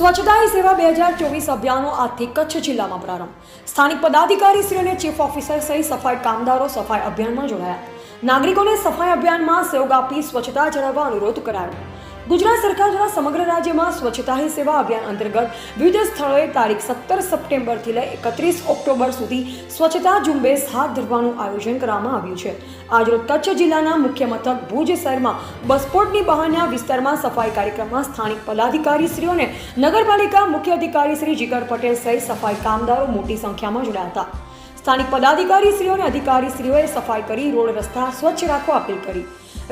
સ્વચ્છતા હી સેવા બે હજાર ચોવીસ અભિયાનનો આજથી કચ્છ જિલ્લામાં પ્રારંભ. સ્થાનિક પદાધિકારીશ્રીઓ અને ચીફ ઓફિસર સહિત સફાઈ કામદારો સફાઈ અભિયાનમાં જોડાયા. નાગરિકોને સફાઈ અભિયાનમાં સહયોગ આપી સ્વચ્છતા જાળવવા અનુરોધ કરાયો. ગુજરાત સરકાર દ્વારા સમગ્ર રાજ્યમાં સ્વચ્છતા હી સેવા અભિયાન અંતર્ગત વિવિધ સ્થળોએ તારીખ સત્તર સપ્ટેમ્બરથી લઈ એકત્રીસ ઓક્ટોબર સુધી સ્વચ્છતા ઝુંબેશ હાથ ધરવાનું આયોજન કરવામાં આવ્યું છે. આજરોજ કચ્છ જિલ્લાના મુખ્ય મથક ભુજ શહેરમાં બસપોર્ટની બહારના વિસ્તારમાં સફાઈ કાર્યક્રમમાં સ્થાનિક પદાધિકારીશ્રીઓને નગરપાલિકા મુખ્ય અધિકારી શ્રી જીગર પટેલ સહિત સફાઈ કામદારો મોટી સંખ્યામાં જોડાયા હતા. સ્થાનિક પદાધિકારીશ્રીઓ અને અધિકારીશ્રીઓએ સફાઈ કરી, રોડ રસ્તા સ્વચ્છ રાખવા અપીલ કરી.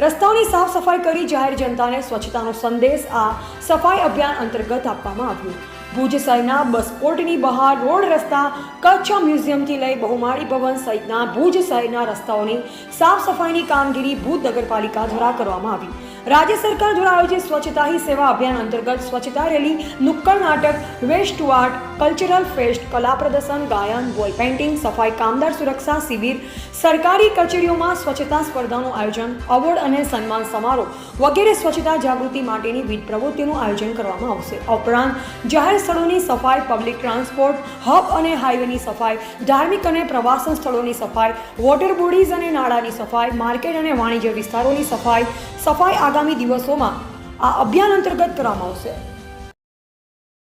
રસ્તાઓની સાફ સફાઈ કરી જાહેર જનતાને સ્વચ્છતાનો સંદેશ આ સફાઈ અભિયાન અંતર્ગત આપવામાં આવ્યું. ભુજ શહેરના બસપોર્ટની બહાર રોડ રસ્તા, કચ્છ મ્યુઝિયમથી લઈ બહુમાળી ભવન સહિતના ભુજ શહેરના રસ્તાઓની સાફ સફાઈની કામગીરી ભુજ નગરપાલિકા દ્વારા કરવામાં આવી. રાજ્ય સરકાર દ્વારા આયોજિત સ્વચ્છતા હી સેવા અભિયાન અંતર્ગત સ્વચ્છતા રેલી, નુક્કડ નાટક, waste to art, cultural fest, કલા પ્રદર્શન, ગાયન વોલ પેઇન્ટિંગ, સફાઈ, કામદાર સુરક્ષા શિબિર, સરકારી કચેરીઓમાં સ્વચ્છતા સ્પર્ધાનું આયોજન એવોર્ડ અને સન્માન સમારોહ વગેરે સ્વચ્છતા જાગૃતિ માટેની વિવિધ પ્રવૃત્તિનું આયોજન કરવામાં આવશે. ઉપરાંત જાહેર સ્થળોની સફાઈ પબ્લિક ટ્રાન્સપોર્ટ હબ અને હાઈવેની સફાઈ, ધાર્મિક અને પ્રવાસન સ્થળોની સફાઈ વોટર બોડીઝ અને નાળાની સફાઈ માર્કેટ અને વાણિજ્ય વિસ્તારોની સફાઈ સફાઈ આગામી દિવસોમાં આ અભિયાન અંતર્ગત કરવામાં આવશે.